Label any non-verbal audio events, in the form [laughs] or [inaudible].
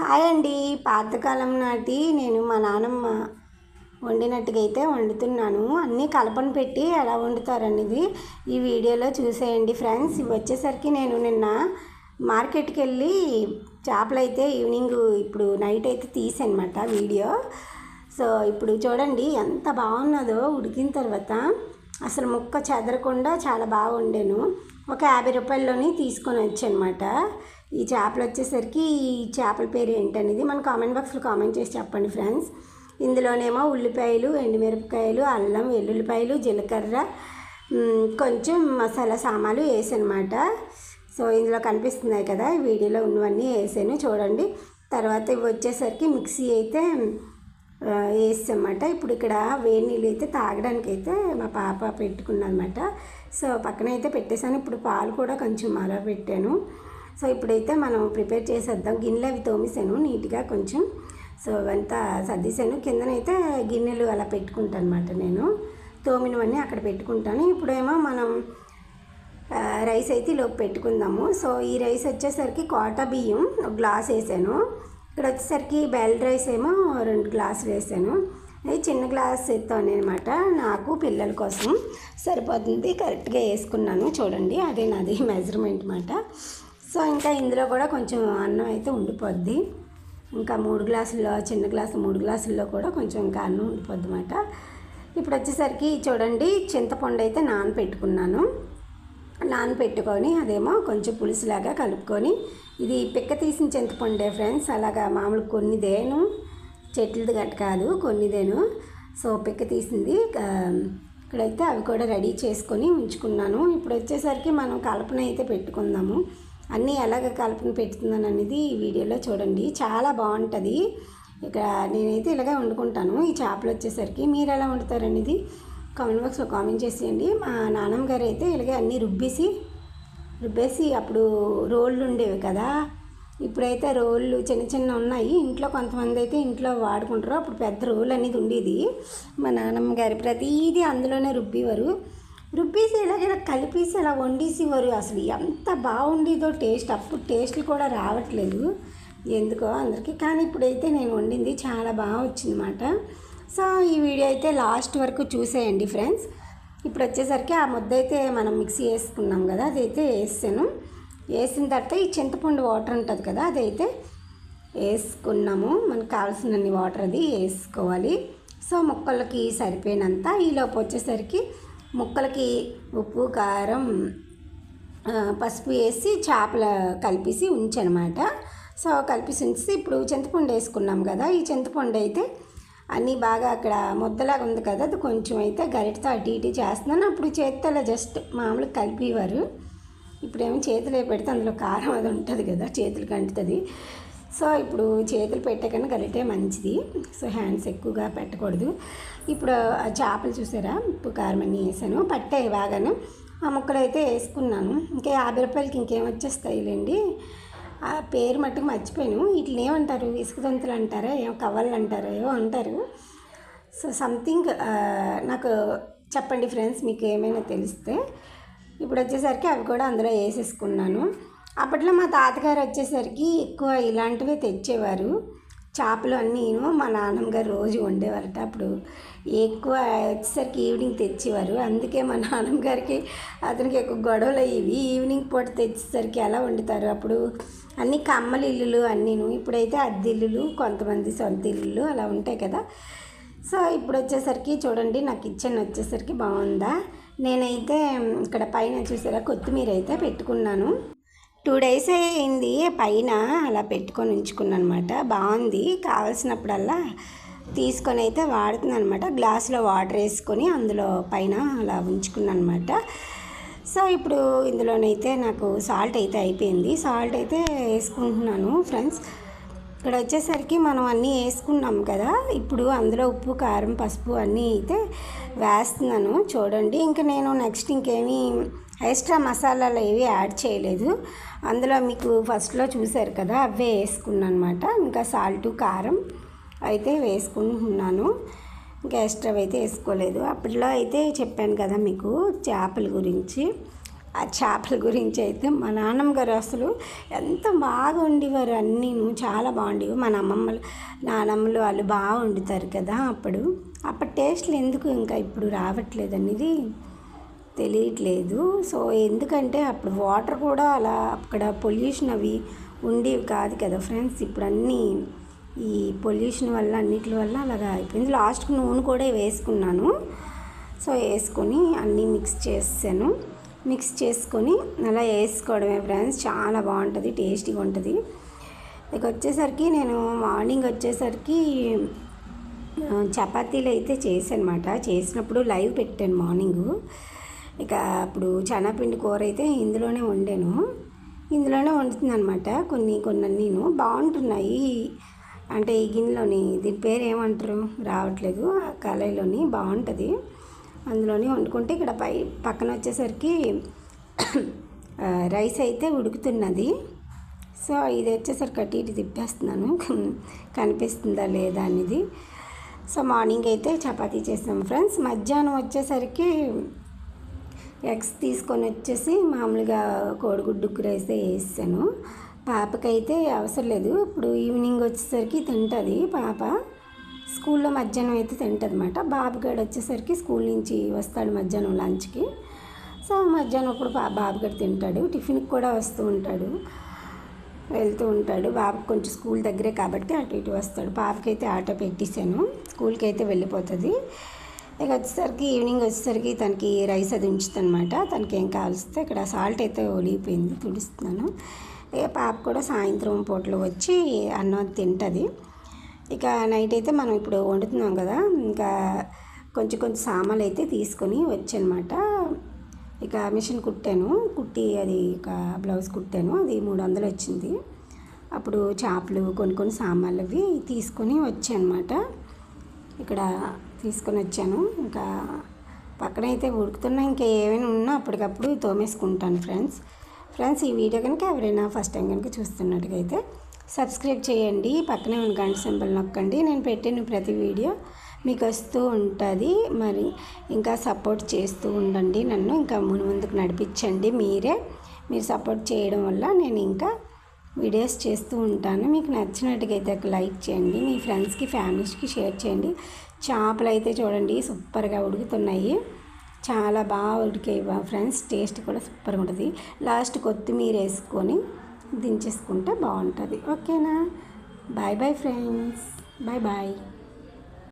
Hi అండి. పాతకాలం నాటి నేను మా నానమ్మ వండినట్టుగా అయితే వండుతున్నాను. అన్నీ కలపను పెట్టి ఎలా వండుతారనేది ఈ వీడియోలో చూసేయండి ఫ్రెండ్స్. ఇవి వచ్చేసరికి నేను నిన్న మార్కెట్కి వెళ్ళి చేపలు అయితే ఈవినింగ్ ఇప్పుడు నైట్ అయితే తీసానమాట వీడియో. సో ఇప్పుడు చూడండి ఎంత బాగున్నదో ఉడికిన తర్వాత అసలు ముక్క చెదరకుండా చాలా బాగా వండాను. ఒక యాభై రూపాయల్లోని తీసుకొని వచ్చానమాట ఈ చేపలు వచ్చేసరికి ఈ చేపల పేరు ఏంటనేది మన కామెంట్ బాక్స్లో కామెంట్ చేసి చెప్పండి ఫ్రెండ్స్. ఇందులోనేమో ఉల్లిపాయలు ఎండుమిరపకాయలు అల్లం వెల్లుల్లిపాయలు జీలకర్ర కొంచెం మసాలా సామాన్లు వేసానమాట. సో ఇందులో కనిపిస్తున్నాయి కదా వీడియోలో ఉన్నవన్నీ వేసాను చూడండి. తర్వాత ఇవి వచ్చేసరికి మిక్సీ అయితే వేసామన్నమాట ఇప్పుడు ఇక్కడ వేడి నీళ్ళు అయితే తాగడానికి అయితే మా పాప పెట్టుకున్నదన్నమాట. సో పక్కన అయితే పెట్టేశాను. ఇప్పుడు పాలు కూడా కొంచెం అలా పెట్టాను. సో ఇప్పుడైతే మనం ప్రిపేర్ చేసేద్దాం. గిన్నెలు అవి తోమేసాను నీట్గా కొంచెం. సో అవంతా సర్దేశాను. కిందనైతే గిన్నెలు అలా పెట్టుకుంటాను అనమాట నేను. తోమినవన్నీ అక్కడ పెట్టుకుంటాను. ఇప్పుడేమో మనం రైస్ అయితే లోపు పెట్టుకుందాము. సో ఈ రైస్ వచ్చేసరికి కోటా బియ్యం ఒక గ్లాస్ వేసాను. ఇక్కడ వచ్చేసరికి బెల్ రైస్ ఏమో రెండు గ్లాసులు వేసాను. అది చిన్న గ్లాస్ ఎత్తాను అనమాట నాకు పిల్లల కోసం. సరిపోతుంది కరెక్ట్గా వేసుకున్నాను. చూడండి అదే నాది [laughs] మెజర్మెంట్ అనమాట సో ఇంకా ఇందులో కూడా కొంచెం అన్నం అయితే ఉండిపోద్ది. ఇంకా మూడు గ్లాసుల్లో చిన్న గ్లాసు మూడు గ్లాసుల్లో కూడా కొంచెం ఇంకా అన్నం ఉండిపోద్ది అనమాట ఇప్పుడు వచ్చేసరికి చూడండి చింతపండు అయితే నానపెట్టుకున్నాను. నానపెట్టుకొని అదేమో కొంచెం పులుసులాగా కలుపుకొని ఇది పిక్క తీసిన చింతపండే ఫ్రెండ్స్ అలాగా మామూలు కొన్నిదేను చెట్లది గట్ట కాదు కొన్నిదేను. సో పిక్క తీసింది ఇక్కడైతే అవి కూడా రెడీ చేసుకొని ఉంచుకున్నాను. ఇప్పుడు వచ్చేసరికి మనం కలపన అయితే పెట్టుకుందాము. అన్నీ ఎలాగ కలుపుని పెడుతున్నాను అనేది ఈ వీడియోలో చూడండి. చాలా బాగుంటుంది. ఇక నేనైతే ఇలాగే వండుకుంటాను. ఈ చేపలు వచ్చేసరికి మీరు ఎలా వండుతారు అనేది కామెంట్ బాక్స్లో కామెంట్ చేసేయండి. మా నాన్నమ్మ గారు అయితే ఇలాగే అన్నీ రుబ్బేసి రుబ్బేసి అప్పుడు రోళ్ళు ఉండేవి కదా. ఇప్పుడైతే రోళ్ళు చిన్న చిన్న ఉన్నాయి. ఇంట్లో కొంతమంది అయితే ఇంట్లో వాడుకుంటారు. అప్పుడు పెద్ద రోల్ అనేది ఉండేది. మా నాన్నమ్మ గారు ప్రతిదీ అందులోనే రుబ్బేవారు. రుబ్బేసి ఎలాగైనా ఇలా కలిపేసి అలా వండేసేవారు అసలు ఎంత బాగుండేదో టేస్ట్. అప్పుడు టేస్ట్లు కూడా రావట్లేదు. ఎందుకో అందరికీ. కానీ ఇప్పుడైతే నేను వండింది చాలా బాగా వచ్చిందన్నమాట. సో ఈ వీడియో అయితే లాస్ట్ వరకు చూసేయండి ఫ్రెండ్స్. ఇప్పుడు వచ్చేసరికి ఆ ముద్ద అయితే మనం మిక్సీ వేసుకున్నాం కదా అదైతే వేసాను. వేసిన తర్వాత ఈ చింతపండు వాటర్ ఉంటుంది కదా అదైతే వేసుకున్నాము. మనకు కావాల్సినన్ని వాటర్ అది వేసుకోవాలి. సో ముక్కలకి సరిపోయినంత. ఈలోపు వచ్చేసరికి ముక్కలకి ఉప్పు కారం పసుపు వేసి చేపల కలిపేసి ఉంచనమాట. సో కలిపేసి ఉంచి ఇప్పుడు చింతపండు వేసుకున్నాం కదా ఈ చింతపండు అయితే అన్నీ బాగా అక్కడ ముద్దలాగా ఉంది కదా అది కొంచెం అయితే గరిటతో అటు ఇటు చేస్తున్నాను. అప్పుడు చేతితో అలా జస్ట్ మామూలుగా కలిపేవారు. ఇప్పుడేమో చేతులు పెడితే అందులో కారం అది ఉంటుంది కదా చేతులు అంటుతుంది సో ఇప్పుడు చేతులు పెట్టకన్నా గరిటే మంచిది. సో హ్యాండ్స్ ఎక్కువగా పెట్టకూడదు. ఇప్పుడు ఆ చేపలు చూసారా? ఉప్పు కారం అన్నీ వేసాను. పట్టాయి బాగాను. ఆ ముక్కలు అయితే వేసుకున్నాను. ఇంకా యాభై రూపాయలకి ఇంకేం వచ్చేస్తాయిలేండి? ఆ పేరు మట్టుకు మర్చిపోయాను. వీటిని ఏమంటారు? ఇసుక దొంతులు అంటారా? ఏమో కవ్వలు అంటారా? ఏవో అంటారు. సో సంథింగ్ నాకు చెప్పండి ఫ్రెండ్స్ మీకు ఏమైనా తెలిస్తే. ఇప్పుడు వచ్చేసరికి అవి కూడా అందులో వేసేసుకున్నాను. అప్పట్లో మా తాతగారు వచ్చేసరికి ఎక్కువ ఇలాంటివే తెచ్చేవారు. చేపలు అన్నీ మా నాన్నమ్మ గారు రోజు వండేవారట. అప్పుడు ఎక్కువ వచ్చేసరికి ఈవినింగ్ తెచ్చేవారు. అందుకే మా నాన్నమ్మ గారికి అతనికి ఎక్కువ గొడవలు అయ్యేవి. ఈవినింగ్ పూట తెచ్చేసరికి ఎలా వండుతారు? అప్పుడు అన్ని కమ్మల ఇల్లులు అన్నీను. ఇప్పుడైతే అద్దె ఇల్లులు కొంతమంది సొంత ఇల్లులు అలా ఉంటాయి కదా. సో ఇప్పుడు వచ్చేసరికి చూడండి నా కిచెన్ వచ్చేసరికి బాగుందా? నేనైతే ఇక్కడ పైన చూసారా? కొత్తిమీర అయితే పెట్టుకున్నాను. టూ డేస్ అయింది పైన అలా పెట్టుకొని ఉంచుకున్నాను అనమాట బాగుంది కావాల్సినప్పుడల్లా తీసుకొని అయితే వాడుతున్నాను అనమాట గ్లాసులో వాటర్ వేసుకొని అందులో పైన అలా ఉంచుకున్నాను అనమాట సో ఇప్పుడు ఇందులోనైతే నాకు సాల్ట్ అయితే అయిపోయింది. సాల్ట్ అయితే వేసుకుంటున్నాను ఫ్రెండ్స్. ఇక్కడ వచ్చేసరికి మనం అన్నీ వేసుకున్నాం కదా. ఇప్పుడు అందులో ఉప్పు కారం పసుపు అన్నీ అయితే వేస్తున్నాను. చూడండి ఇంకా నేను నెక్స్ట్ ఇంకేమీ ఎక్స్ట్రా మసాలాలు ఏవి యాడ్ చేయలేదు. అందులో మీకు ఫస్ట్లో చూసారు కదా అవే వేసుకున్నాను అనమాట ఇంకా సాల్ట్ కారం అయితే వేసుకుంటున్నాను. ఇంకా ఎక్స్ట్రా అయితే వేసుకోలేదు. అప్పట్లో అయితే చెప్పాను కదా మీకు చేపల గురించి. ఆ చేపల గురించి అయితే మా నాన్నమ్మ గారు అసలు ఎంత బాగా వండేవారు అన్నీను. చాలా బాగుండేవి. మన అమ్మమ్మలు నానమ్మలు వాళ్ళు బాగా వండుతారు కదా అప్పుడు. అప్పటి టేస్ట్లు ఎందుకు ఇంకా ఇప్పుడు రావట్లేదు అనేది తెలియట్లేదు. సో ఎందుకంటే అప్పుడు వాటర్ కూడా అలా అక్కడ పొల్యూషన్ అవి ఉండేవి కాదు కదా ఫ్రెండ్స్. ఇప్పుడు అన్నీ ఈ పొల్యూషన్ వల్ల అన్నిటి వల్ల అలాగా అయిపోయింది. లాస్ట్కి నూనె కూడా వేసుకున్నాను. సో వేసుకొని అన్నీ మిక్స్ చేసాను. మిక్స్ చేసుకొని అలా వేసుకోవడమే ఫ్రెండ్స్. చాలా బాగుంటుంది టేస్టీగా ఉంటుంది. ఇక వచ్చేసరికి నేను మార్నింగ్ వచ్చేసరికి చపాతీలు అయితే చేసానమాట చేసినప్పుడు లైవ్ పెట్టాను మార్నింగ్. ఇక అప్పుడు చనాపిండి కూర అయితే ఇందులోనే వండాను. ఇందులోనే వండుతుంది అనమాట కొన్ని కొన్ని నేను బాగుంటున్నాయి. అంటే ఈ గిన్నెలోని దీని పేరు ఏమంటారు రావట్లేదు. ఆ కళాయిలోని బాగుంటుంది. అందులోనే వండుకుంటే ఇక్కడ పై పక్కన వచ్చేసరికి రైస్ అయితే ఉడుకుతున్నది. సో ఇది వచ్చేసరికి అటు ఇటు తిప్పేస్తున్నాను. కనిపిస్తుందా లేదా అనేది సో మార్నింగ్ అయితే చపాతీ చేసాం ఫ్రెండ్స్. మధ్యాహ్నం వచ్చేసరికి ఎగ్స్ తీసుకొని వచ్చేసి మామూలుగా కోడిగుడ్డుకు రైస్ వేసాను పాపకైతే అవసరం లేదు. ఇప్పుడు ఈవినింగ్ వచ్చేసరికి తింటుంది పాప. స్కూల్లో మధ్యాహ్నం అయితే తింటుందన్నమాట. బాబుగాడు వచ్చేసరికి స్కూల్ నుంచి వస్తాడు మధ్యాహ్నం లంచ్కి. సో మధ్యాహ్నం అప్పుడు బాబుగాడు తింటాడు. టిఫిన్కి కూడా వస్తూ ఉంటాడు. వెళ్తూ ఉంటాడు. బాబుకి కొంచెం స్కూల్ దగ్గరే కాబట్టి అటు ఇటు వస్తాడు. పాపకైతే ఆటో పెట్టేశాను. స్కూల్కి అయితే వెళ్ళిపోతుంది. ఇక వచ్చేసరికి ఈవినింగ్ వచ్చేసరికి తనకి రైస్ అది ఉంచుతానమాట తనకి ఏం కావాల్స్తే ఇక్కడ సాల్ట్ అయితే ఒలిగిపోయింది. తుడుస్తున్నాను. ఇక పాప కూడా సాయంత్రం పూటలో వచ్చి అన్నం తింటుంది. ఇక నైట్ అయితే మనం ఇప్పుడు వండుతున్నాం కదా ఇంకా కొంచెం కొంచెం సామాన్లు అయితే తీసుకొని వచ్చానమాట. ఇక మిషన్ కుట్టాను కుట్టి అది ఒక బ్లౌజ్ కుట్టాను అది మూడు వందలు వచ్చింది. అప్పుడు చేపలు కొన్ని కొన్ని సామాన్లు అవి తీసుకొని వచ్చానమాట. ఇక్కడ తీసుకొని వచ్చాను. ఇంకా పక్కన అయితే ఉడుకుతున్నా ఇంకా ఏమైనా ఉన్నా అప్పటికప్పుడు తోమేసుకుంటాను ఫ్రెండ్స్. ఫ్రెండ్స్ ఈ వీడియో కనుక ఎవరైనా ఫస్ట్ టైం కనుక చూస్తున్నట్టుగా అయితే సబ్స్క్రైబ్ చేయండి. పక్కనే ఉన్న గంట సింబల్ నొక్కండి. నేను పెట్టిన ప్రతి వీడియో మీకు వస్తూ ఉంటుంది. మరి ఇంకా సపోర్ట్ చేస్తూ ఉండండి నన్ను. ఇంకా ముందు ముందుకు నడిపించండి మీరే. మీరు సపోర్ట్ చేయడం వల్ల నేను ఇంకా వీడియోస్ చేస్తూ ఉంటాను. మీకు నచ్చినట్టుగా అయితే ఒక లైక్ చేయండి. మీ ఫ్రెండ్స్కి ఫ్యామిలీస్కి షేర్ చేయండి. చేపలు అయితే చూడండి సూపర్గా ఉడుకుతున్నాయి. చాలా బాగా ఉడికాయి ఫ్రెండ్స్ టేస్ట్ కూడా సూపర్గా ఉంటుంది. లాస్ట్ కొత్తిమీర వేసుకొని దించేసుకుంటే బాగుంటుంది. ఓకేనా? Bye bye friends. Bye bye.